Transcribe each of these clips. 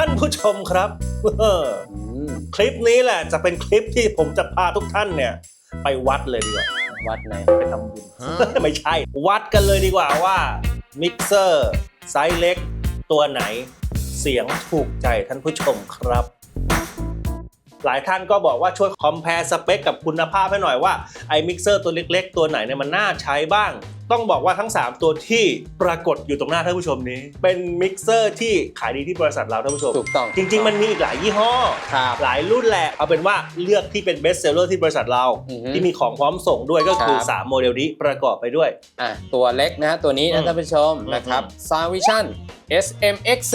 ท่านผู้ชมครับเอออืมคลิปนี้แหละจะเป็นคลิปที่ผมจะพาทุกท่านเนี่ย ไปวัดเลยดีกว่า วัดไหนไปทำบุญไม่ใช่ วัดกันเลยดีกว่าว่ามิกเซอร์ไซส์เล็ก ตัวไหน เสียงถูกใจท่านผู้ชมครับ หลายท่านก็บอกว่าช่วยคอมเพลสเปคกับคุณภาพให้หน่อยว่าไอ้มิกเซอร์ตัวเล็ก ๆ ตัวไหนเนี่ยมันน่าใช้บ้าง ต้องบอกว่าทั้ง 3 ตัวที่ปรากฏอยู่ตรงหน้าท่านผู้ชมนี้ เป็นมิกเซอร์ที่ขายดีที่บริษัทเราท่านผู้ชม ถูกต้องจริง ๆ มันมีอีกหลายยี่ห้อ ครับ หลายรุ่นแหละ เอาเป็นว่าเลือกที่เป็นเบสเซลเลอร์ที่บริษัทเรา อือฮึที่มีของพร้อมส่งด้วยก็คือ ครับ 3 โมเดลนี้ประกอบไปด้วย อะตัวเล็กนะตัวนี้อืนะมท่านผู้ชมอืม นะครับอืม s a v i s i o n SMX4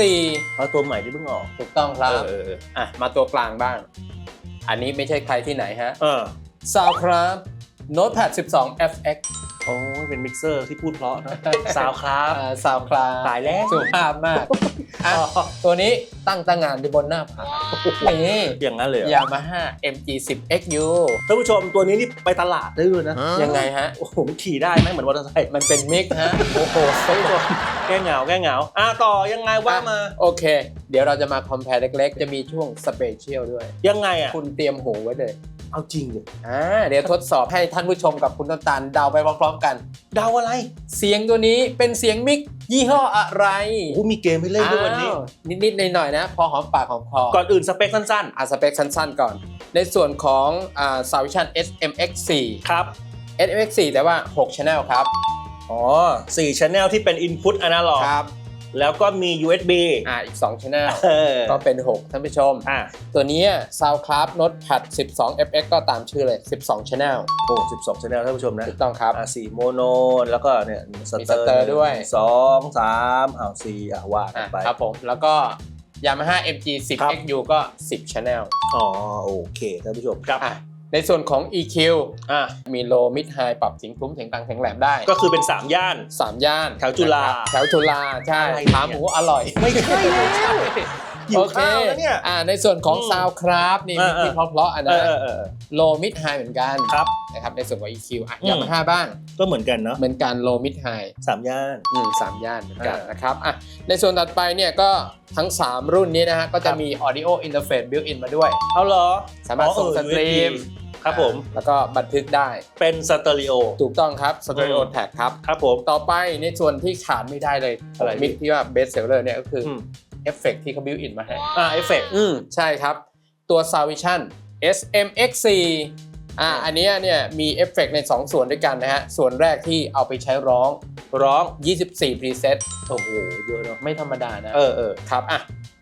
เอาตัวใหม่ที่เพิ่งออกถูกต้องครับ เออเอออะมาตัวกลางบ้าง อันนี้ไม่ใช่ใครที่ไหนฮะ เออ s o u n d c r a f t Notepad 12 FX โอ้ยเป็นมิกเซอร์ที่พูดเพราะนะสาวครับ s o u n d c r a f t ตายแล้วสุภาพมากอะตัวนี้ตั้งตั้งงานอยู่บนหน้าผานี่อย่างนั้นเลยเหรอ Yamaha MG10XU ท่านผู้ชมตัวนี้นี่ไปตลาดได้ด้วยนะ ยังไงฮะ โอ้โหมันขี่ได้ไหมเหมือนมอเตอร์ไซค์มันเป็นมิกฮะ โอ้โหแก้เหงาแก้เหงาอะต่อยังไงว่ามา โอเค เดี๋ยวเราจะมาคอมเพลเล็กๆ จะมีช่วงสเปเชียลด้วย ยังไงอะ คุณเตรียมหูไว้เลย เอาจริงดิอ่าเดี๋ยวทดสอบให้ท่านผู้ชมกับคุณต้นตาลเดาไปพร้อมๆกัน เดาอะไร เสียงตัวนี้เป็นเสียงมิกยี่ห้ออะไรโอ้โหมีเกมให้เล่นด้วยวันนี้ อ้าวนิดๆหน่อยๆนะ พอหอมปากหอมคอ ก่อนอื่นสเปคสั้นอ่าสเปคสั้นๆก่อน ในส่วนของอ่า s a v i s i o n SMX4 ๆ ครับ SMX4 แต่ว่า 6 Channel ครับ อ๋อ4 Channel ที่เป็น Input Analog ครับ แล้วก็มี USB อ่าอีก2 Channel เออ ก็เป็น 6 ท่านผู้ชม อะ ตัวนี้ SoundCloud Notepad 12 FX ก็ตามชื่อเลย 12 Channel โอ้12 Channel ท่านผู้ชมนะถูกต้องครับ อะสี่โมโน แล้วก็เนี่ยสมีเตอร์สเตอร์ด้วย สองสามอ้าวสี่อะว่ากันอะไป ครับผม แล้วก็ Yamaha MG ครับ 10 XU ก็ 10 Channel อ๋อ โอเค ท่านผู้ชม ครับ อะ ในส่วนของ EQ อะมี low mid high ปรับเสียงทุ้มเสียงกลางเสียงแหลมได้ ก็คือเป็น 3 ย่าน 3 ย่านแถวจุฬานะครับแถวจุฬาใช่อะไรเนี่ยขาหมูอร่อย ไม่ใช่แล้ว หิวข้าวแล้วเนี่ย อ่าในส่วนของอืม SoundCraft นี่อ่ามีที่เพราะๆอันเอนะอเออเออ low mid high เหมือนกันครับนะครับในส่วนของ EQ อะอืม Yamaha บ้างก็เหมือนกันเนาะเหมือนกัน low mid high สามย่านอืมสามย่านเหมือนกันอ่านนะครับอะในส่วนถัดไปเนี่ยก็ทั้ง 3 รุ่นนี้นะฮะก็คจะรับมี audio interface built in มาด้วย เอาเหรอ สามารถส่งอ๋อสเออตรีม USB ครับผม แล้วก็บันทึกได้ เป็นสเตอริโอ ถูกต้องครับ stereo อืม tag ครับ ครับผม ต่อไปในส่วนที่ขาดไม่ได้เลย อะไรมิกที่ว่า best seller เนี่ยก็คือออืม เอฟเฟกที่เขา built in มาให้อ่าเอฟเฟกต์อืมใช่ครับ ตัว Savision SMX4 อ่าอันเนี้ยเนี่ยมีเอฟเฟกใน 2 ส่วนด้วยกันนะฮะ ส่วนแรกที่เอาไปใช้ร้องร้อง 24 preset โอ้โห เยอะเนาะไม่ธรรมดานะ เออเออครับ อะ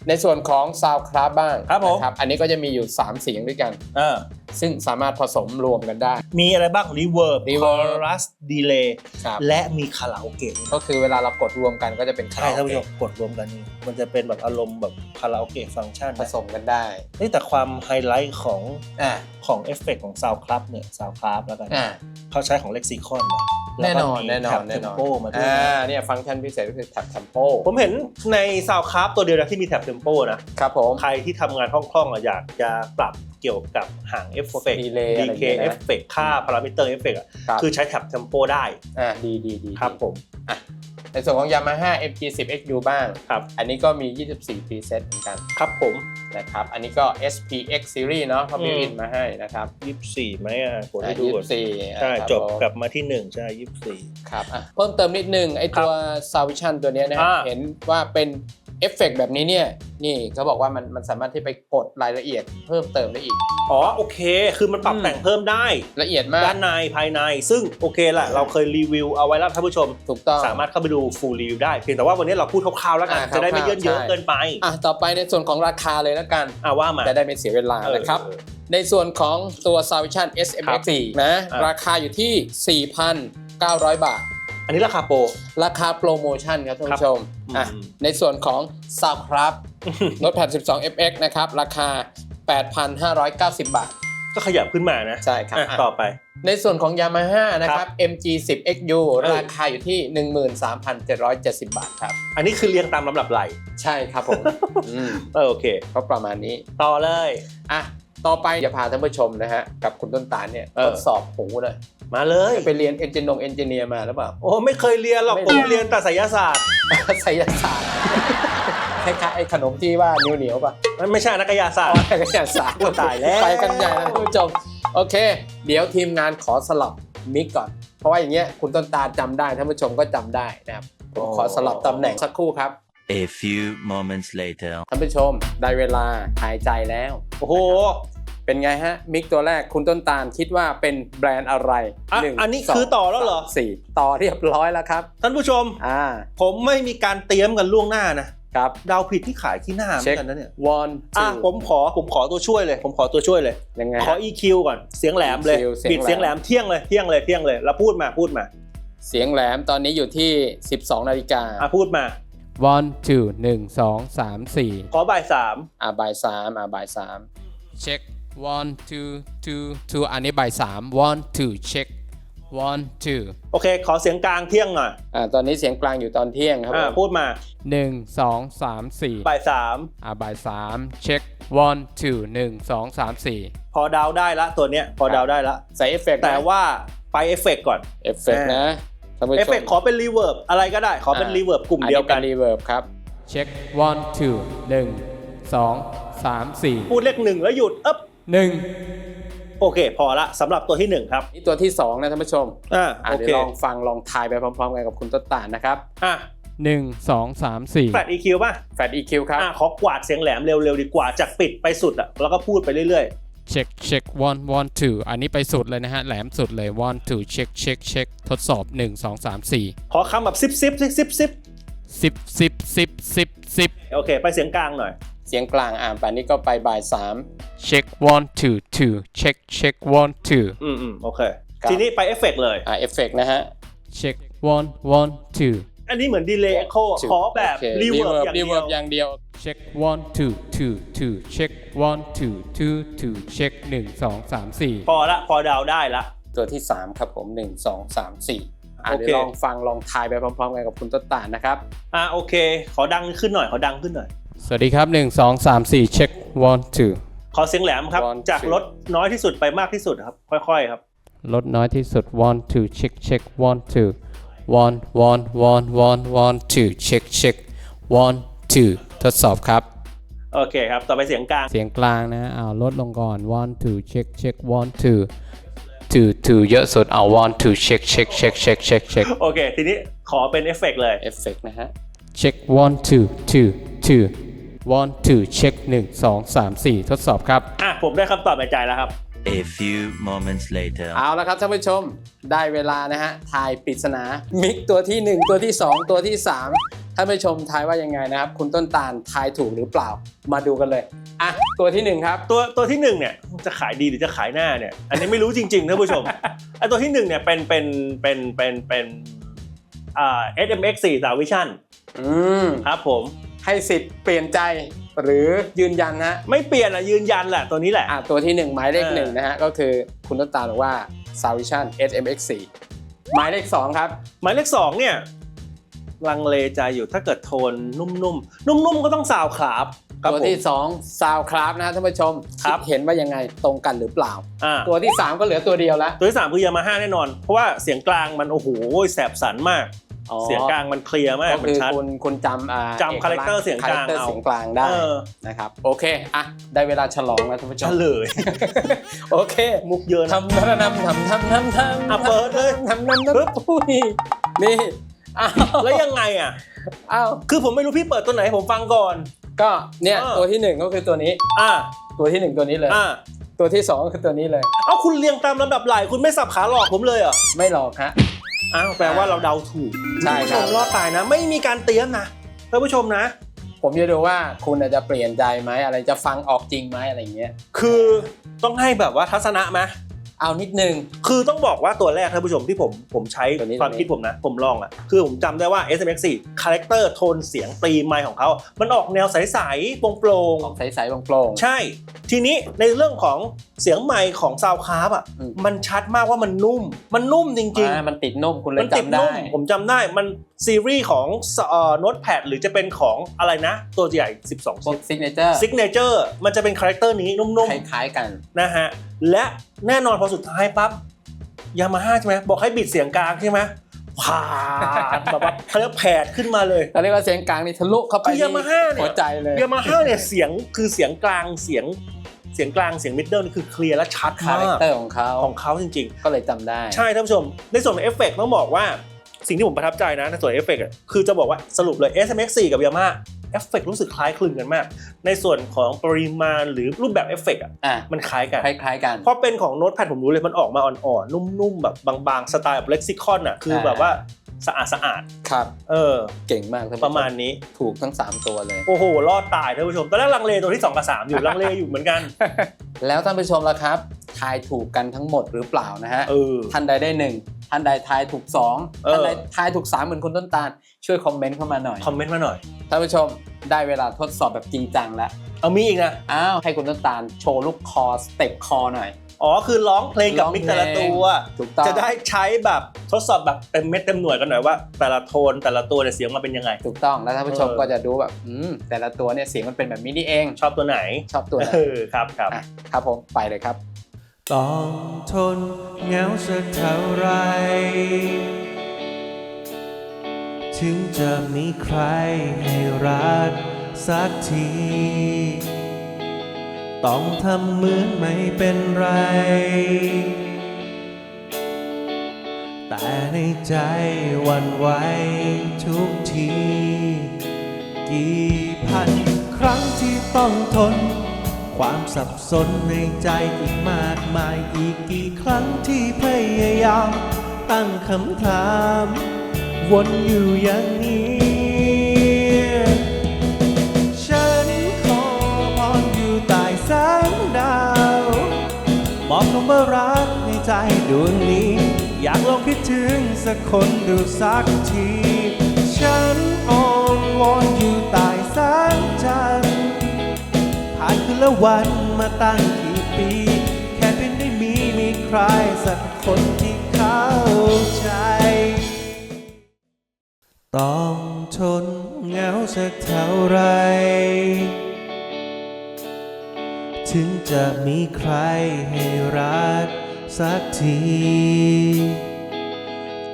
ในส่วนของ SoundCraft บ้างครับผม นะอันนี้ก็จะมีอยู่ 3 เสียงด้วยกัน เออ ซึ่งสามารถผสมรวมกันได้ มีอะไรบ้าง Reverb Reverb Chorus Delay ครับและมีคาราโอเกะก็คือเวลาเรากดรวมกันก็จะเป็นใช่ท่านผู้ชมคาราโอเกะกดรวมกันนี่มันจะเป็นแบบอารมณ์แบบคาราโอเกะฟังก์ชันผสมกันได้เฮ้ยแต่ความไฮไลท์ของอ่าของเอฟเฟกของ Sound Club เนี่ย Sound Club แล้วกันอ่าเขาใช้ของ Lexicon นะแน่นอนล้วก็มีแน่นอนแท็บแน่นอน Tempo มาด้วยอ่านะเนี่ยฟังก์ชันพิเศษก็คือแท็บ tempo ผมเห็นใน Sound Club ตัวเดียวนะที่มีแท็บ Tempo นะครับผมใครที่ทำงานคล่องๆอะอยากจะปรับเกี่ยวกับหางเอฟเฟกต์ Delay อะไรอย่าง DK เงี้ยนะเอฟเฟกค่าพารามิเตอร์เอฟเฟกอะครับคือใช้แท็บ Tempo ได้อ่าดีดีดีครับผม ในส่วนของ Yamaha MG10XU บ้าง ครับ อันนี้ก็มี 24 preset เหมือนกัน ครับผม นะครับ อันนี้ก็ SPX series เนาะเขา built in มาให้นะครับ 24ไหมอะกดให้ดูก่อน24ใช่อ่าจบผมกลับมาที่ 1 ใช่ 24 ครับอะเพิ่มเติมนิดนึง ไอตัว Savision ตัวเนี้ยนะฮะอ่าเห็นว่าเป็น เอฟเฟกต์แบบนี้เนี่ยนี่เขาบอกว่ามันมันสามารถที่ไปกดรายละเอียดเพิ่มเติมได้อีก อ๋อโอเค คือมันปรับอืมแต่งเพิ่มได้ ละเอียดมาก ด้านในภายใน ซึ่งโอเคแหละเราเคยรีวิวเอาไว้แล้วท่านผู้ชม ถูกต้อง สามารถเข้าไปดู full review ได้เพียงแต่ว่าวันนี้เราพูดคร่าวๆแล้วกัน อ่าจะได้ไม่คเยร่าวๆอะใช่ๆเกินไปอะต่อไปในส่วนของราคาเลยแล้วกัน อ่าว่ามาจะได้ไม่เสียเวลานะครับ เออ ในส่วนของตัว Savision SMX 4นะ อะ ราคาอยู่ที่ 4,900 บาทอั นนี้ราคาโปร ราคาโปรโมชั่นครับท่านผู้ชมอืมอะในส่วนของ Soundcraft Notepad 12 FX นะครับ ราคา 8,590 บาท ก็ขยับขึ้นมานะ ใช่ครับอะอะต่อไป ในส่วนของ Yamaha นะคครัรับบ MG 10 XU เออราคาอยู่ที่ 13,770 บาทครับ อันนี้คือเรียงตามลำดับไหล ใช่ครับผมอืมเออโอเค ก็ประมาณนี้ ต่อเลย อะ ต่อไปจะพาท่านผู้ชมนะฮะ กับคุณต้นตาลเนี่ยเออทดสอบหูเลยมาเลยไปเรียนเอนจินงเอนจิเนียร์มาหรือเปล่าโอ้ไม่เคยเรียนหรอกไม่ผมเรียนเรียนแต่ไสยศาสตร์ไสยศาสตร์คล้ายๆไอ้ขนมที่ว่าเหนียวๆป่ะมันไม่ใช่นักกายศาสตอ๋ร์อกันอย่างสายโอ้ตายแล้วไปกันใหญ่นะท่านผู้ชมโอเค เดี๋ยวทีมงานขอสลับมิกก่อน เพราะว่าอย่างเงี้ยคุณต้นตาลจำได้ท่านผู้ชมก็จำได้นะครับผมขอสลับตำแหน่งสักครู่ครับ A few moments later. ท่านผู้ชม ได้เวลาหายใจแล้ว โอ้โห เป็นไงฮะ มิกตัวแรกคุณต้นตาลคิดว่าเป็นแบรนด์อะไรอะหงอันนี้สงคือต่อแล้วเหรอ สามสี่ต่อเรียบร้อยแล้วครับ ท่านผู้ชม อ่า ผมไม่มีการเตรียมกันล่วงหน้านะครับ เดาวผิดที่ขายที่หน้าเหมืเช็อคนกันนะเนี่ย one อะ two ผมขอผมขอตัวช่วยเลย ผมขอตัวช่วยเลย ยังไงขอ ฮะ EQ ก่อนเสียงแหลมเลย EQ เสียงบิดเสียงแหลมเที่ยงเลยเที่ยงเลยเที่ยงเลยแล้วพูดมาพูดมาเสียงแหลมตอนนี้อยู่ที่ 12 นาฬิกาอะพูดมา one two หนึ่งสองสามสี่ขอบ่ายสามอ่าบ่ายสามอ่าบ่ายสามเช็ค one two two two อันนี้บ่ายสาม one two เช็ค one two โอเค ขอเสียงกลางเที่ยงหน่อยอ่าตอนนี้เสียงกลางอยู่ตอนเที่ยงครับอะผมพูดมาหนึ่งสองสามสี่บ่ายสามอ่าบ่ายสามเช็ค one two หนึ่งสองสามสี่พอเดาวได้ละตัวเนี้ยพอเดาวได้ละใส่เอฟเฟกต์แต่ว่าไปเอฟเฟกก่อนเอฟเฟกต์นะ ท่านผู้ชมเอฟเฟกขอเป็นรีเวิร์บอะไรก็ได้ขอเป็นรีเวิร์บกลุ่มเดียวกันอัรีเวิร์บครับเช็ค one two หนึ่งสองสามสี่พูดเลขหนึ่งแล้วหยุดเอ๊บหนึ่งโอเค พอละสำหรับตัวที่หนึ่งครับ นี่ตัวที่สองนะท่านผู้ชมอ่าอะโอเดี๋เคยวลองฟังลองทายไปพร้อมๆกันกับคุณต้นตาลนะครับอะหนึ่งสองสามสี่แฟลต EQ ป่ะแฟด EQ ครับอะขอกวาดเสียงแหลมเร็วๆดีกว่าจากปิดไปสุดอะแล้วก็พูดไปเรื่อย เช็คเช็ค one one two อันนี้ไปสุดเลยนะฮะ แหลมสุดเลย one two เช็คเช็คเช็คทดสอบ 1 2 3 4ๆขอคำแบบซิบซิบซิบซิบซิบ10 10 10 10 10โอเค ไปเสียงกลางหน่อย เสียงกลางอ่านไปนี่ก็ไปบ่าย3เช็ค one two two เช็คเช็ค one two อืมอืมโอเคครับทีนี้ไปเอฟเฟกเลย อ่าเอฟเฟกนะฮะ เช็ค one one two อันนี้เหมือนดีเลย์เอ็กโคขอแบบรีเวิร์บอย่างรีเดีเวิยร์วบอย่างเดียวเช็ค one two two two เช็ค one two two two เช็ค1 2 3 4พอละพอเดาวได้ละ ตัวที่ 3 ครับผม1 2 3 4อะโอเคเดี๋ยวลองฟังลองทายไปพร้อมๆกันกับคุณต้นตาลนะครับ อะโอเค ขอดังขึ้นหน่อย ขอดังขึ้นหน่อย สวัสดีครับ1 2 3 4เช็ค one two ขอเสียงแหลมครับ One, จาก two ลดน้อยที่สุดไปมากที่สุดครับ ค่อยๆครับ ลดน้อยที่สุด one two เช็คเช็ค one two one one one one one two เช็คเช็ค one two ทดสอบครับ โอเคครับ ต่อไปเสียงกลาง เสียงกลางนะเอาลดลงก่อน one two เช็คเช็ค one two two two เยอะสุดเอา one two เช็คเช็คเช็คเช็คเช็คเช็คโอเค ทีนี้ขอเป็นเอฟเฟกเลย เอฟเฟกนะฮะเช็ค one two two two one two เช็คหนึ่งสองสามสี่ทดสอบครับ อะ ผมได้คำตอบในใจแล้วครับ A few moments later. เอาละครับท่านผู้ชมได้เวลานะฮะทายปริศนา มิกตัวที่ 1 ตัวที่ 2 ตัวที่ 3 ท่านผู้ชมทายว่ายังไงนะครับ คุณต้นตาลทายถูกหรือเปล่ามาดูกันเลยอะตัวที่ 1 ครับ ตัวตัวที่หนึ่งเนี่ยจะขายดีหรือจะขายหน้าเนี่ย อันนี้ไม่รู้จริงๆท่านผู้ชมไอตัวที่หนึ่งเนี่ยเป็นเป็นเป็นเป็นเป็นอ่า SMX 4 s a v i s i o n อืมครับผมให้สิทธิ์เปลี่ยนใจ หรือยืนยันฮะไม่เปลี่ยนอะยืนยันแหละตัวนี้แหละ อะตัวที่ 1 หมายเลขเออหนึ่งนะฮะ ก็คือคุณต้นตาลบอกว่า s a v i s i o n SMX4 หมายเลข 2 ครับ หมายเลขสองเนี่ย ลังเลใจอยู่ถ้าเกิดโทนนุ่มๆ นุ่มๆ ก็ต้องสาวครับครับตัวผมที่2 s o u n d c l a s นะฮะท่านผู้ชมครับดเห็นว่ายังไงตรงกันหรือเปล่า อ่าตัวที่ 3 ก็เหลือตัวเดียวแล้วตัวที่สามคือยามาฮ่าแน่นอน เพราะว่าเสียงกลางมันโอ้โหแสบสันมาก อ๋อ เสียงกลางมันเคลียร์มากก็มันคือชัด คุณคุณจำอ่าจำคาแรคเตอร์เสียงกลางคาแรคเตอร์เอา เสียงกลางได้เออนะครับโอเคอะได้เวลาฉลองแล้วท่านผู้ชเฉมลย โอเคมุกเยอะนะ ทำทำทำทำทำทำทำอะเปิดเลย ทำทำทำปึ๊บอุ้ยนี่อ้าวแล้วยังไงอะ อ้าวคือผมไม่รู้พี่เปิดตัวไหนให้ผมฟังก่อน ก็เนี่ยเออ ตัวที่หนึ่งก็คือตัวนี้อ่าตัวที่หนึ่งตัวนี้เลย อ่าตัวที่สองก็คือตัวนี้เลย เอาคุณเรียงตามลำดับไหลคุณไม่สับขาหลอกผมเลยเหรอไม่หลอกฮะ อ้าวแปลว่าเราเดาถูกใช่ครับณผู้ชมรอดตายนะ ไม่มีการเตรียมนะท่านผู้ชมนะ ผมจะดูว่าคุณอาจจะเปลี่ยนใจไหมอะไรจะฟังออกจริงไหมอะไรอย่างเงี้ย คือต้องให้แบบว่าทัศนะไหม เอานิดนึง คือต้องบอกว่าตัวแรกท่านผู้ชมที่ผมผมใช้ตัวนี้ความตัวนี้คิดผมนะ ผมลองอะ คือผมจำได้ว่า SMX 4คาแรคเตอร์โทนเสียงตีไมค์ของเขา มันออกแนวใสๆโปร่งออกใสๆโปร่งๆใช่ ทีนี้ในเรื่องของเสียงไมค์ของซาวคาร์บอะอืมมันชัดมากว่ามันนุ่ม มันนุ่มจๆริงอ่ามันติดนุ่มคุณเลๆมัยติดจำได้นุ่มผมจำได้ มันซีรีส์ของโน้ตแพดหรือจะเป็นของอะไรนะ ตัวใหญ่ 12พวกซิกเนเจอร์ซิกเนเจอร์มันจะเป็นคาแรคเตอร์นี้นุ่มคล้ายๆกันๆนะฮะ และแน่นอนพอสุดท้ายปั๊บยามาฮ่าใช่ไหมบอกให้บิดเสียงกลางใช่ไหมผ่าดแบบว่าเขาเรียกแผดขึ้นมาเลยเราเรียกว่าเสียงกลางนี่ทะลุเข้าไปคือ Yamaha เนี่ยหัวใจเลยยามาฮ่าเนี่ยเสียงคือเสียงกลางเสียงเสียงกลางเสียงมิดเดิลนี่คือเคลียร์และชัดคาแรคมากเตอร์ของเขาของเขาจริงก็เลยจำได้ๆใช่ท่านผู้ชม ในส่วนของเอฟเฟกต์ต้องบอกว่าสิ่งที่ผมประทับใจนะในส่วนเอฟเฟกต์อะคือจะบอกว่าสรุปเลย SMX4 กับ Yamaha เอฟเฟกต์รู้สึกคล้ายคลึงกันมาก ในส่วนของปริมาณหรือรูปแบบเอฟเฟกต์อะอะมันคล้ายกันคล้ายๆกัน เพราะเป็นของโน้ตแพดผมรู้เลยมันออกมาอ่อนๆ นุ่มๆ แบบบางๆ สไตล์แบบเล็กซิคอนอะคือแบบว่า สะอาดสะอาดครับๆเออ เก่งมากท่นผู้ชประมาณนี้ ถูกทั้ง 3 ตัวเลย โอ้โห รอดตายท่านผู้ชม ตอนแรกลังเลตัวที่ 2 กับ 3 อยู่ ลังเลอยู่เหมือนกัน แล้วท่านผู้ชมล่ะครับ ทายถูกกันทั้งหมดหรือเปล่านะฮะ เออ ท่านใดได้หนึ่งท่านใดทายถูกสองเออ ท่านใดทายถูกสามเหมือนคุณต้นตาล ช่วยคอมเมนต์เข้ามาหน่อย คอมเมนต์มาหน่อย ท่านผู้ชมได้เวลาทดสอบแบบจริงจังแล้ว เอามีอีกนะ อ้าว ให้คุณต้นตาลโชว์ลูกคอสเต็ปคอหน่อย อ๋อคือร้องเพลงกับร้องมิกแต่ละเพลงตัวถูกต้องจะได้ใช้แบบทดสอบแบบเต็มเม็ดเต็มหน่วยกันหน่อยว่า แต่ละโทนแต่ละตัวเนี่ยเสียงมาเป็นยังไง ถูกต้องแล้วท่านผู้ชมเออก็จะดูแบบอืมแต่ละตัวเนี่ยเสียงมันเป็นแบบนี้นี่เอง ชอบตัวไหนชอบตัวไหนเออครับครับอะครับผมไปเลยครับต้องทนเหงาสักเท่าไร ถึงจะมีใครให้รักสักที ต้องทำเหมือนไม่เป็นไร แต่ในใจวันไหวทุกที กี่พันครั้งที่ต้องทน ความสับสนในใจอีกมากมายอีกกี่ครั้งที่พยายาม ตั้งคำถาม วนอยู่อย่างนี้ำว่ารักในใจดวงนี้ อยากลองคิดถึงสักคนดูสักที ฉันอ้อนวอนอยู่ใต้แสงจันทร์ผ่านคืนและวันมาตั้งกี่ปี แค่เพียงได้มีมีใครสักคนที่เข้าใจ ต้องทนเหงาสักเท่าไร จะมีใครให้รักสักที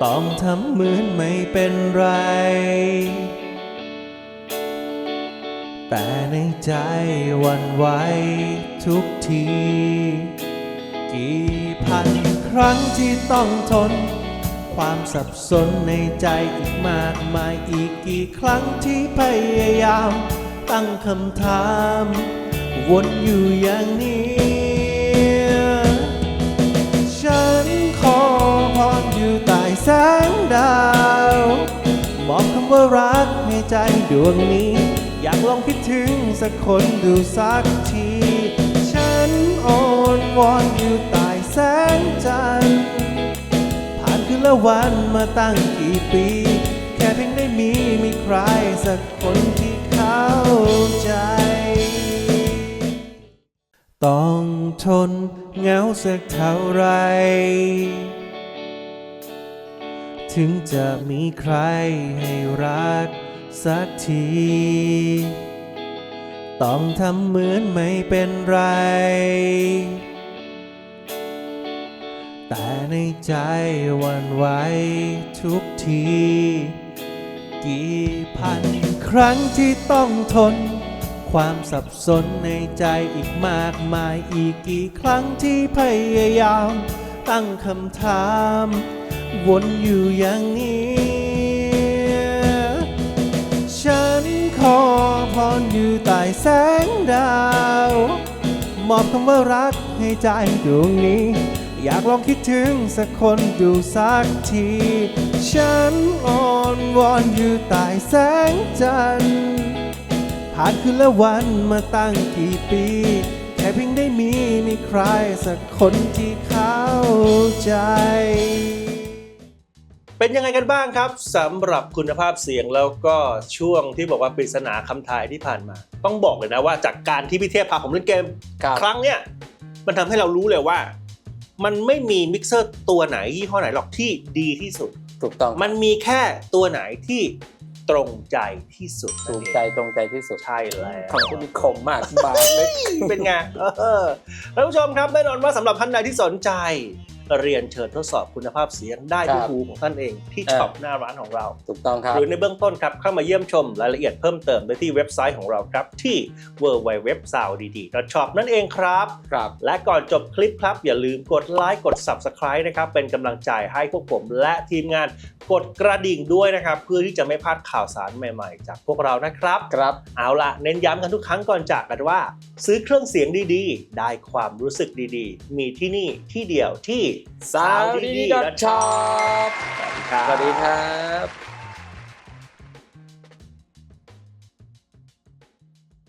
ต้องทำเหมือนไม่เป็นไร แต่ในใจวันไหวทุกที กี่พันครั้งที่ต้องทน ความสับสนในใจอีกมากมายอีกกี่ครั้งที่พยายาม ตั้งคำถาม วนอยู่อย่างนี้ ฉันขอพรอยู่ใต้แสงดาวมอบคำว่ารักให้ใจดวงนี้ อยากลองคิดถึงสักคนดูสักที ฉันอ้อนวอนอยู่ใต้แสงจันทร์ผ่านคืนและวันมาตั้งกี่ปี แค่เพียงได้มีมีใครสักคนที่เข้าใจ ต้องทนเหงาสักเท่าไร ถึงจะมีใครให้รักสักที ต้องทำเหมือนไม่เป็นไร แต่ในใจหวันไหวทุกที กี่พันครั้งที่ต้องทน ความสับสนในใจอีกมากมายอีกกี่ครั้งที่พยายาม ตั้งคำถาม วนอยู่อย่างนี้ ฉันขอพรอยู่ใต้แสงดาว มอบคำว่ารักให้ใจดวงนี้ อยากลองคิดถึงสักคนดูสักที ฉันอ้อนวอนอยู่ใต้แสงจันทร์ ผ่านคืนและวันมาตั้งกี่ปี แค่เพียงได้มีมีใครสักคนที่เข้าใจ เป็นยังไงกันบ้างครับสำหรับคุณภาพเสียงแล้วก็ช่วงที่บอกว่าปริศนาคำทายที่ผ่านมา ต้องบอกเลยนะว่าจากการที่พี่เทพพาผมเล่นเกม ครับ ครั้งเนี้ยมันทำให้เรารู้เลยว่า มันไม่มีมิกเซอร์ตัวไหนยี่ห้อไหนหรอกที่ดีที่สุด ถูกต้อง มันมีแค่ตัวไหนที่ ตรงใจที่สุดถูกใจตรงใจที่สุดใช่แล้วคำพูดนี้คมมากบาดเลยเป็นไงเออท่านผู้ชมครับแน่นอนว่าสำหรับท่านใดที่สนใจ เรียนเชิญทดสอบคุณภาพเสียงได้ที่ครับหูของท่านเองที่เออช็อปหน้าร้านของเรา ถูกต้องครับ หรือในเบื้องต้นครับ เข้ามาเยี่ยมชมรายละเอียดเพิ่มเติมได้ที่เว็บไซต์ของเราครับ ที่ www.soundd.shop นั่นเองครับ ครับ และก่อนจบคลิปครับ อย่าลืมกดไลค์กด Subscribe นะครับเป็นกำลังใจให้พวกผมและทีมงานกดกระดิ่งด้วยนะครับเพื่อที่จะไม่พลาดข่าวสารใหม่ๆ จากพวกเรานะครับครับเอาละเน้นย้ำกันทุกครั้งก่อนจากกันว่า ซื้อเครื่องเสียงดีๆ ได้ความรู้สึกดีๆ มีที่นี่ที่เดียวที่ s o u n d d shop สวัสดีครับ สวัสดีครับ